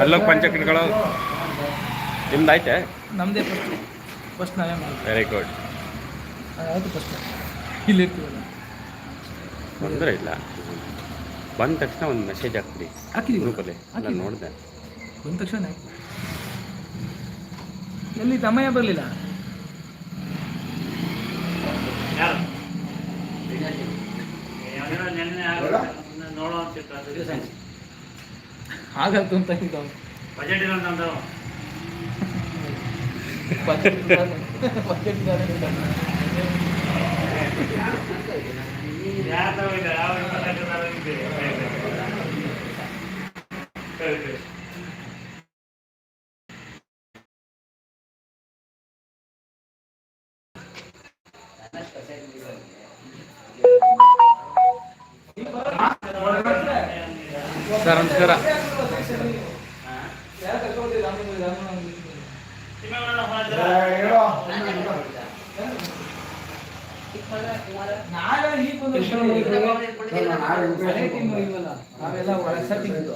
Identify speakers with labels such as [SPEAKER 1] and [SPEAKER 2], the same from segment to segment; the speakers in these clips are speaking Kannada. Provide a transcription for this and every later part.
[SPEAKER 1] ಅಲ್ಲೋಗಿ ಪಂಚಕಗಳು ನಿಮ್ದು ಆಯ್ತೆ
[SPEAKER 2] ನಮ್ಮದೇ ಫಸ್ಟ್ ಫಸ್ಟ್ ನಾವೇ ಮಾಡೋದು
[SPEAKER 1] ವೆರಿ ಗುಡ್
[SPEAKER 2] ಯಾವುದು ಫಸ್ಟ್ ಇಲ್ಲಿ ಇರ್ತೀವಲ್ಲ?
[SPEAKER 1] ತೊಂದರೆ ಇಲ್ಲ. ಬಂದ ತಕ್ಷಣ ಒಂದು ಮೆಸೇಜ್ ಹಾಕ್ಬಿಡಿ.
[SPEAKER 2] ಹಾಕಿದೀವಿ.
[SPEAKER 1] ಗ್ರೂಪಲ್ಲಿ ನಾನು. ನೋಡಿದೆ.
[SPEAKER 2] ಬಂದ ತಕ್ಷಣ ಎಲ್ಲಿ ಸಮಯ ಬರಲಿಲ್ಲ? ಆಗಲ್ತು ಅಂತ ಇದ್ದಾವೆ
[SPEAKER 3] ಬಜೆಟ್ ಇರೋಂಥದ್ದು
[SPEAKER 2] ಬಜೆಟ್ ಬಜೆಟ್
[SPEAKER 3] ಇದೆ.
[SPEAKER 1] ಸರ್ ನಮಸ್ಕಾರ.
[SPEAKER 2] ನಾವೆಲ್ಲ ಒಳ ಸೆಟ್ಟಿಂಗ್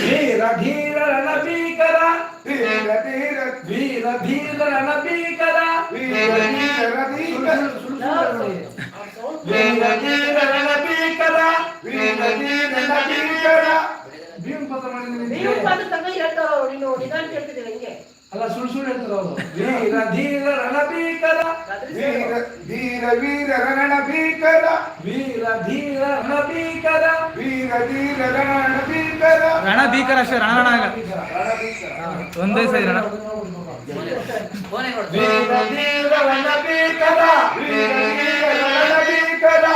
[SPEAKER 2] ವೀರ ಧೀರ ರಣಭೀಕರ ವೀರ ಧೀರ ವೀರ ಧೀರ ರಣಭೀಕರ ವೀರ ಧೀರ ರಣಭೀಕರ ವೀರ ಧೀರ ರಣಭೀಕರ ಭೀಮ್ ಪತ್ರ ಮಾಡಿದ್ದೀನಿ
[SPEAKER 4] ನೀವು ಬಂದು ತಂಗ ಹೇಳ್ತಾರ ಅವ್ರು ನೀನು ನಿಧಾನ ಕೇಳ್ತಿದ್ದೀವಿ ಹಿಂಗೆ
[SPEAKER 2] ಅಲ್ಲ ಸುಳ್ಳು ಸುಳ್ಳು ಹೇಳ್ತಾರೆ ಅವರು ವೀರ ಧೀರ ರಣಭೀಕರ
[SPEAKER 4] ಅದ್ರ
[SPEAKER 5] ಧೀರ ವೀರ ರಣ ಭೀಕರ
[SPEAKER 2] ವೀರ ಧೀರ ರಣಭೀಕರ
[SPEAKER 5] ವೀರ ಧೀರ ರಣ ಭೀಕರ
[SPEAKER 2] ರಣ ಭೀಕರ ಅಷ್ಟೇ ರಣ ರಣ ಆಗ ಒಂದೇ ಸರಿ ರಣ ವೀರ ಧೀರ ರಣಭೀಕರ
[SPEAKER 5] ವೀರ ಧೀರ ರಣ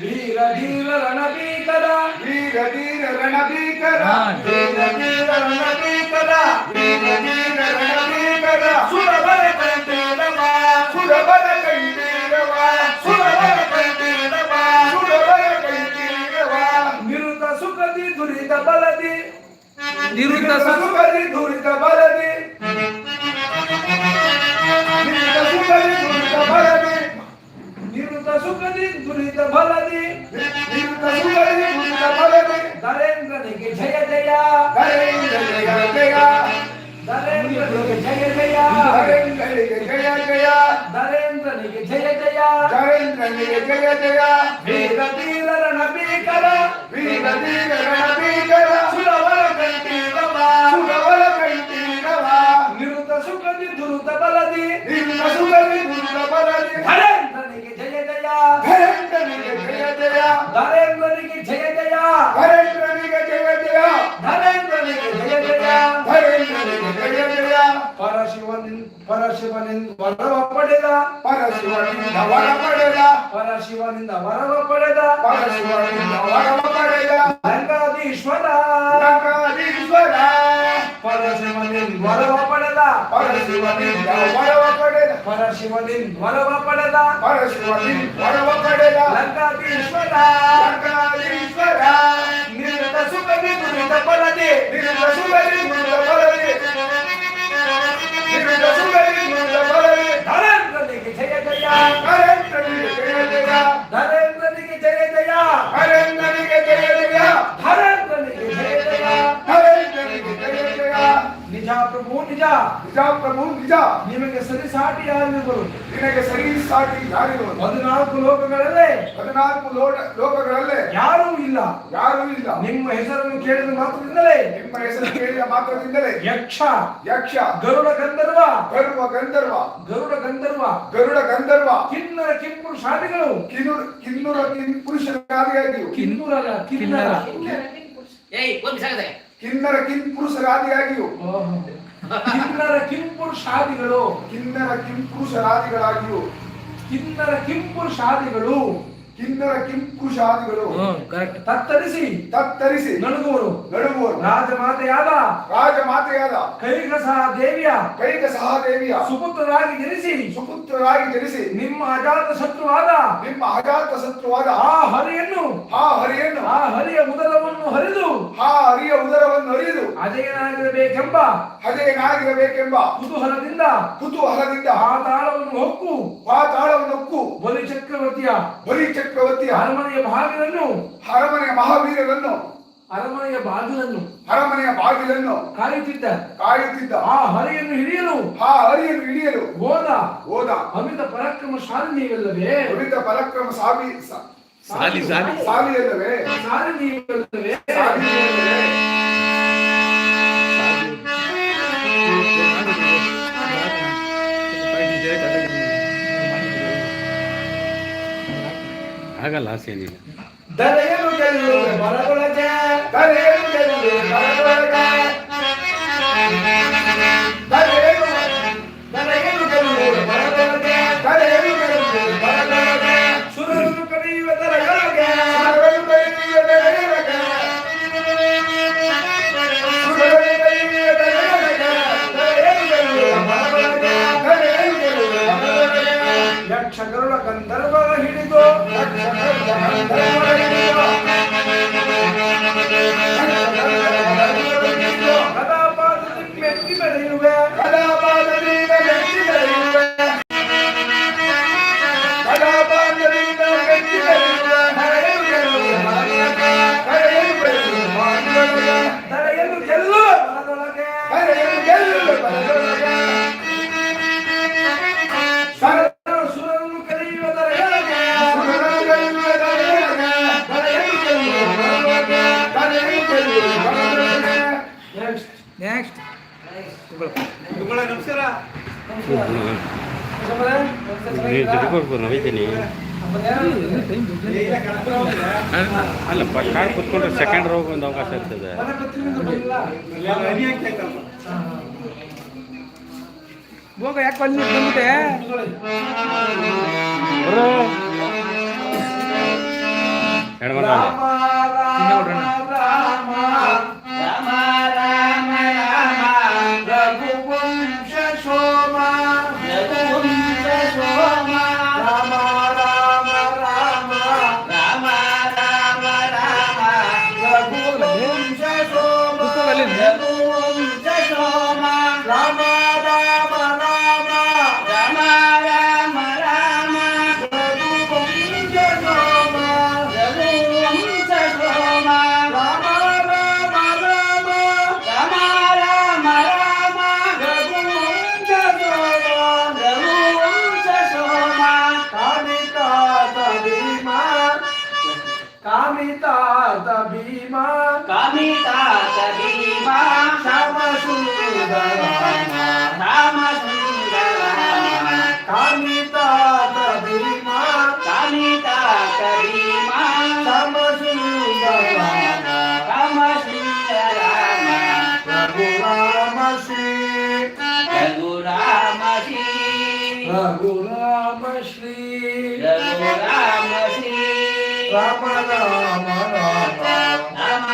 [SPEAKER 5] వీర
[SPEAKER 2] ధీర రణభీకర
[SPEAKER 5] వీర ధీర
[SPEAKER 2] రణభీకర వీర ధీర రణభీకర
[SPEAKER 5] వీర ధీర రణభీకర సురబల
[SPEAKER 2] కంటేరవ సురబల కంటేరవ
[SPEAKER 5] సురబల కంటేరవ సురబల
[SPEAKER 2] కంటేరవ నిరుత సుఖది
[SPEAKER 5] దురిత బలది. నిరుత
[SPEAKER 2] సుఖది దురిత బలది.
[SPEAKER 5] నిరుత సుఖది దురిత
[SPEAKER 2] బలది. नियुक्त सुखदे दुरित
[SPEAKER 5] बलदे नियुक्त सुखदे
[SPEAKER 2] दुरित बलदे नरेंद्र
[SPEAKER 5] निके जय जया।
[SPEAKER 2] नरेंद्र
[SPEAKER 5] निके
[SPEAKER 2] जया नरेंद्र निके
[SPEAKER 5] जय जया। नरेंद्र
[SPEAKER 2] निके जय जया।
[SPEAKER 5] नरेंद्र जया। పరశివనిన్
[SPEAKER 2] వరవ
[SPEAKER 5] కడేల
[SPEAKER 2] పరశివనిన్ వరవ పడేల పరశివనిన్
[SPEAKER 5] వరవ కడేల లంకాధీశ్వర లంకాధీశ్వర నిరత సుఖని గురుత పరదే
[SPEAKER 2] నిరత సుఖని గురుత
[SPEAKER 5] పరదే నిరత సుఖని
[SPEAKER 2] గురుత పరదే ధరేంద్రనికి
[SPEAKER 5] జయ జయ ధరేంద్రనికి
[SPEAKER 2] జయ జయ ధరేంద్రనికి
[SPEAKER 5] జయ జయ హరే
[SPEAKER 2] ನಿಜ ನಿಜ.
[SPEAKER 5] ಪ್ರಭು ನಿಜ
[SPEAKER 2] ನಿಮಗೆ ಸರಿಸಾಟಿ ಯಾರಿರುವರು
[SPEAKER 5] ನಿನಗೆ ಸರಿ ಸಾಟಿ ಯಾರಿರುವರು
[SPEAKER 2] ಹದಿನಾಲ್ಕು ಲೋಕಗಳಲ್ಲೇ.
[SPEAKER 5] ಹದಿನಾಲ್ಕು ಲೋಕ ಲೋಕಗಳಲ್ಲೇ.
[SPEAKER 2] ಯಾರೂ ಇಲ್ಲ.
[SPEAKER 5] ಯಾರೂ ಇಲ್ಲ.
[SPEAKER 2] ನಿಮ್ಮ ಹೆಸರನ್ನು ಕೇಳಿದ ಮಾತ್ರದಿಂದಲೇ.
[SPEAKER 5] ನಿಮ್ಮ ಹೆಸರು ಕೇಳಿದ ಮಾತ್ರದಿಂದಲೇ.
[SPEAKER 2] ಯಕ್ಷ.
[SPEAKER 5] ಯಕ್ಷ.
[SPEAKER 2] ಗರುಡ ಗಂಧರ್ವ.
[SPEAKER 5] ಗರುಡ ಗಂಧರ್ವ.
[SPEAKER 2] ಗರುಡ ಗಂಧರ್ವ.
[SPEAKER 5] ಗರುಡ ಗಂಧರ್ವ.
[SPEAKER 2] ಕಿನ್ನರ ಕಿಂಪುರು ಶಾದಿಗಳು
[SPEAKER 5] ಕಿನ್ನೂರ ಕಿನ್ನೂರ
[SPEAKER 2] ಕಿನ್ನೂರಲ್ಲ ಕಿನ್ನರ
[SPEAKER 4] ಒಂದು ಬಿಸಾಕದೆ
[SPEAKER 5] ಕಿನ್ನರ ಕಿಂಪುರುಷರಾದಿಯಾಗಿಯೂ.
[SPEAKER 1] ಕಿನ್ನರ ಕಿಂಪುರುಷಾದಿಗಳು
[SPEAKER 5] ಕಿನ್ನರ ಕಿಂಪುರುಷರಾದಿಗಳಾಗಿಯೂ
[SPEAKER 1] ಕಿನ್ನರ ಕಿಂಪುರುಷಾದಿಗಳು
[SPEAKER 5] ಕಿನ್ನರ ಕಿಂಪುರುಷಾದಿಗಳು
[SPEAKER 1] ತತ್ತರಿಸಿ.
[SPEAKER 5] ತತ್ತರಿಸಿ.
[SPEAKER 1] ನಡುಗುವರು.
[SPEAKER 5] ನಡುಗುವರು.
[SPEAKER 1] ರಾಜಮಾತೆಯಾದ.
[SPEAKER 5] ರಾಜಮಾತೆಯಾದ.
[SPEAKER 1] ಸಹ ದೇವಿಯ
[SPEAKER 5] ಕೈಗ ಸಹ ದೇವಿಯ
[SPEAKER 1] ಸುಪುತ್ರರಾಗಿ ಜನಿಸಿ.
[SPEAKER 5] ಸುಪುತ್ರರಾಗಿ ಜನಿಸಿ.
[SPEAKER 1] ನಿಮ್ಮ ಅಜಾತ ಶತ್ರುವಾದ.
[SPEAKER 5] ನಿಮ್ಮ ಅಜಾತ ಶತ್ರುವಾದ.
[SPEAKER 1] ಆ ಹರಿಯನ್ನು.
[SPEAKER 5] ಆ ಹರಿಯನ್ನು.
[SPEAKER 1] ಆ ಹರಿಯ ಉದರವನ್ನು ಹರಿದು.
[SPEAKER 5] ಆ ಹರಿಯ ಉದರವನ್ನು ಅರಿದು
[SPEAKER 1] ಅಜಯನಾಗಿರಬೇಕೆಂಬ
[SPEAKER 5] ಹದೆಯನಾಗಿರಬೇಕೆಂಬ
[SPEAKER 1] ಕುತೂಹಲದಿಂದ
[SPEAKER 5] ಕುತೂಹಲದಿಂದ
[SPEAKER 1] ಆ ತಾಳವನ್ನು ಹೊಕ್ಕು.
[SPEAKER 5] ಪಾತಾಳವನ್ನೊಕ್ಕು
[SPEAKER 1] ಬಲಿ ಚಕ್ರವರ್ತಿಯ
[SPEAKER 5] ಬಲಿ ಚಕ್ರವರ್ತಿಯ
[SPEAKER 1] ಅರಮನೆಯ ಬಾಗಿಲನ್ನು.
[SPEAKER 5] ಅರಮನೆಯ ಮಹಾವೀರರನ್ನು.
[SPEAKER 1] ಅರಮನೆಯ ಬಾಗಿಲನ್ನು.
[SPEAKER 5] ಅರಮನೆಯ ಬಾಗಿಲನ್ನು.
[SPEAKER 1] ಕಾಯುತ್ತಿದ್ದ.
[SPEAKER 5] ಕಾಯುತ್ತಿದ್ದ.
[SPEAKER 1] ಆ ಹರಿಯನ್ನು ಹಿಡಿಯಲು.
[SPEAKER 5] ಆ ಹರಿಯನ್ನು ಹಿಡಿಯಲು.
[SPEAKER 1] ಹೋದ.
[SPEAKER 5] ಹೋದ.
[SPEAKER 1] ಅಮಿತ ಪರಾಕ್ರಮ ನೀವಲ್ಲವೇ
[SPEAKER 5] ಅಮಿತ ಪರಾಕ್ರಮ ಸಾಬಿ ಸಾಲಿ
[SPEAKER 2] ಸಾಲಿ ಸಾಲಿ.
[SPEAKER 5] ಅಲ್ಲವೇ
[SPEAKER 1] ಸಾಲಿ ನೀವಲ್ಲವೇ?
[SPEAKER 2] ಆಗಲ್ಲ ಆಸೆ ಏನಿಲ್ಲ. ನೀವು ಜೊತೆ ಕೊಡ್ಬೋದು ನಾವಿದ್ದೀನಿ ಅಲ್ಲ ಕಾರ್ ಕುತ್ಕೊಂಡ್ರೆ ಸೆಕೆಂಡ್ ರೋಗ ಒಂದು ಅವಕಾಶ ಇರ್ತದೆ
[SPEAKER 1] ಹೋಗ ಯಾಕೆ ಬಂದು ಬಂದ್ಬಿಟ್ಟೆ
[SPEAKER 2] ಎಡಮಂಡ తాత భీమా. కవి
[SPEAKER 6] తాత
[SPEAKER 2] భీమా శ్యామ
[SPEAKER 6] సుందర రామ
[SPEAKER 2] సుందర కవి తాత
[SPEAKER 6] భీమా.
[SPEAKER 2] కవి తాత
[SPEAKER 6] భీమా
[SPEAKER 2] శ్యామ
[SPEAKER 6] సుందర
[SPEAKER 2] రామ
[SPEAKER 6] సుందర
[SPEAKER 2] ప్రభు రామ శ్రీ ప్రభు రామ శ్రీ ప్రభు
[SPEAKER 6] రామ శ్రీ
[SPEAKER 2] ప్రభు రామ
[SPEAKER 6] రామ రామ రామ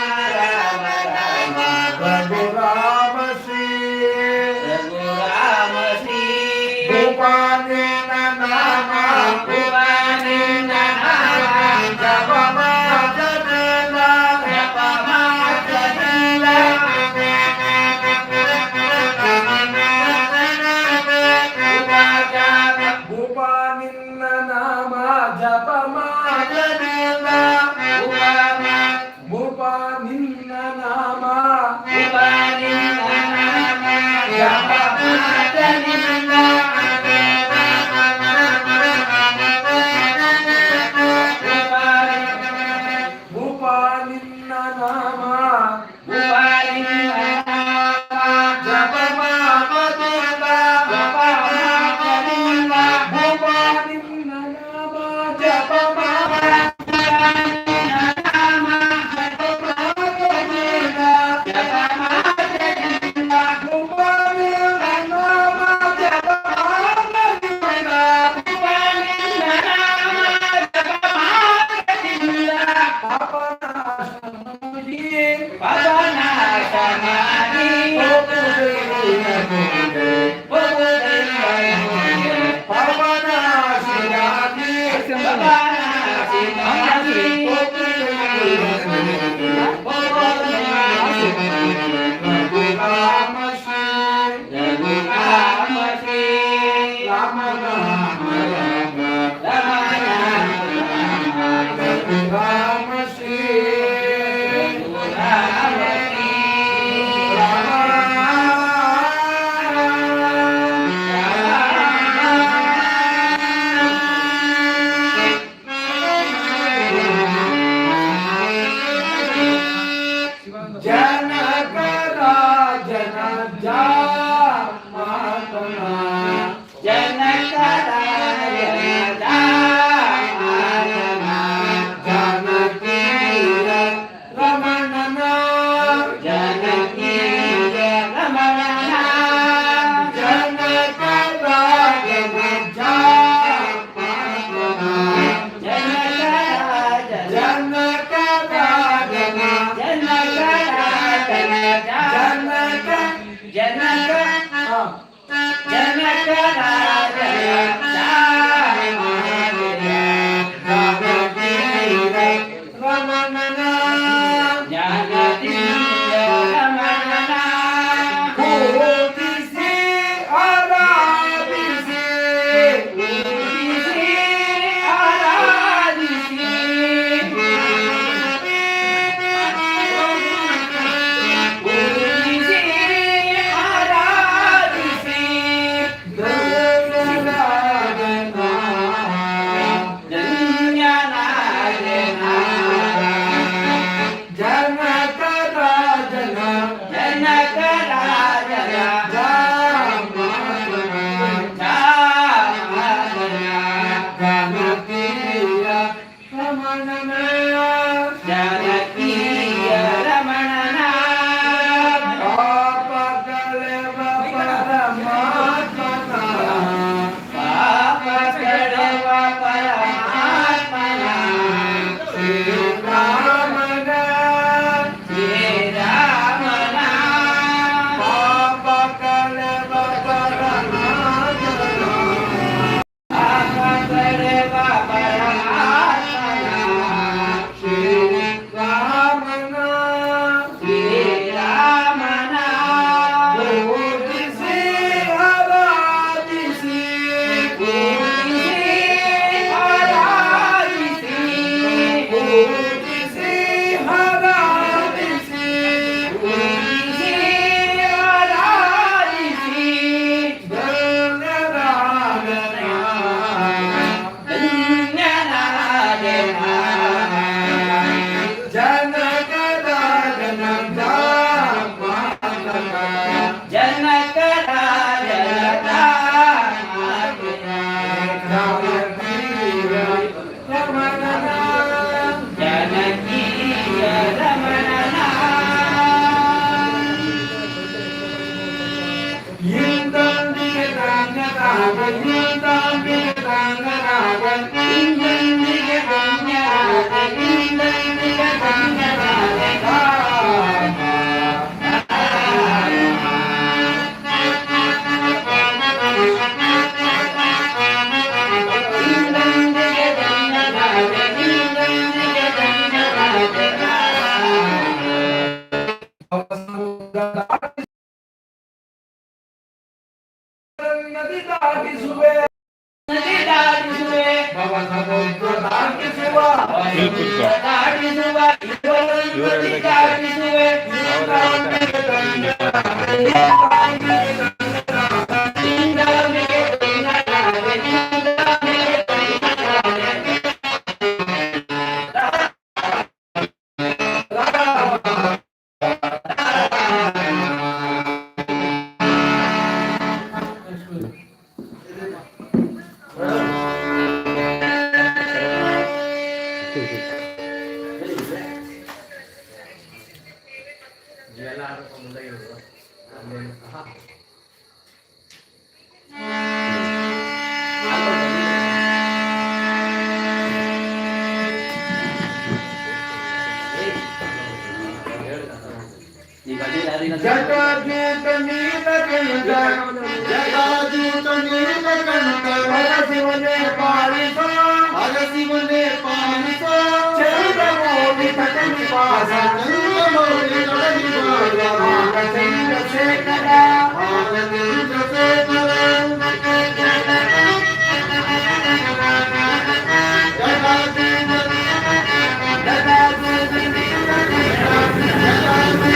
[SPEAKER 2] పుత్రుడు
[SPEAKER 6] Bye.
[SPEAKER 2] Thank you.
[SPEAKER 6] जगजीत नीत कंद
[SPEAKER 2] जगजीत
[SPEAKER 6] नीत
[SPEAKER 2] कंद हर
[SPEAKER 6] शिव
[SPEAKER 2] ने पारी
[SPEAKER 6] सो
[SPEAKER 2] हर शिव ने पारी सो
[SPEAKER 5] चरित मोहि तक
[SPEAKER 2] निवास चरित मोहि तक निवास भागत से करा भागत से करा जगजीत
[SPEAKER 6] नीत
[SPEAKER 2] कंद जगजीत नीत कंद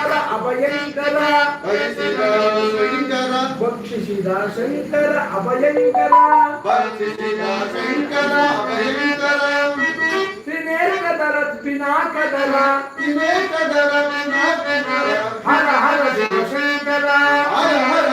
[SPEAKER 2] ಶಂಕರ ಅಭಯಂಕರ
[SPEAKER 7] ಹರಿಸಿದ ಶಂಕರ
[SPEAKER 2] ಭಕ್ಷಿಸಿದ ಶಂಕರ ಅಭಯಂಕರ
[SPEAKER 7] ಭಕ್ಷಿಸಿದ ಶಂಕರ ಅಭಯಂಕರ
[SPEAKER 2] ತ್ರಿನೇಕದರ ಪಿನಾಕದರ
[SPEAKER 7] ವಿವೇಕದರ ವಿನಾಶಕರ
[SPEAKER 2] ಹರ ಹರ ಶಿವಶಂಕರ
[SPEAKER 7] ಹರ ಹರ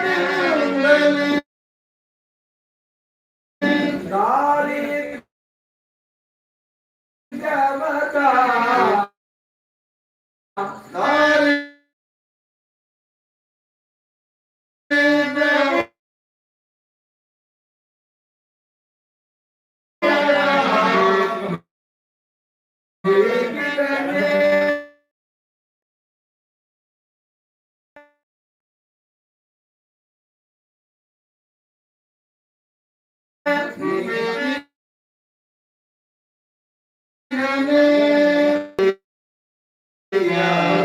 [SPEAKER 6] Amen.
[SPEAKER 2] Yeah.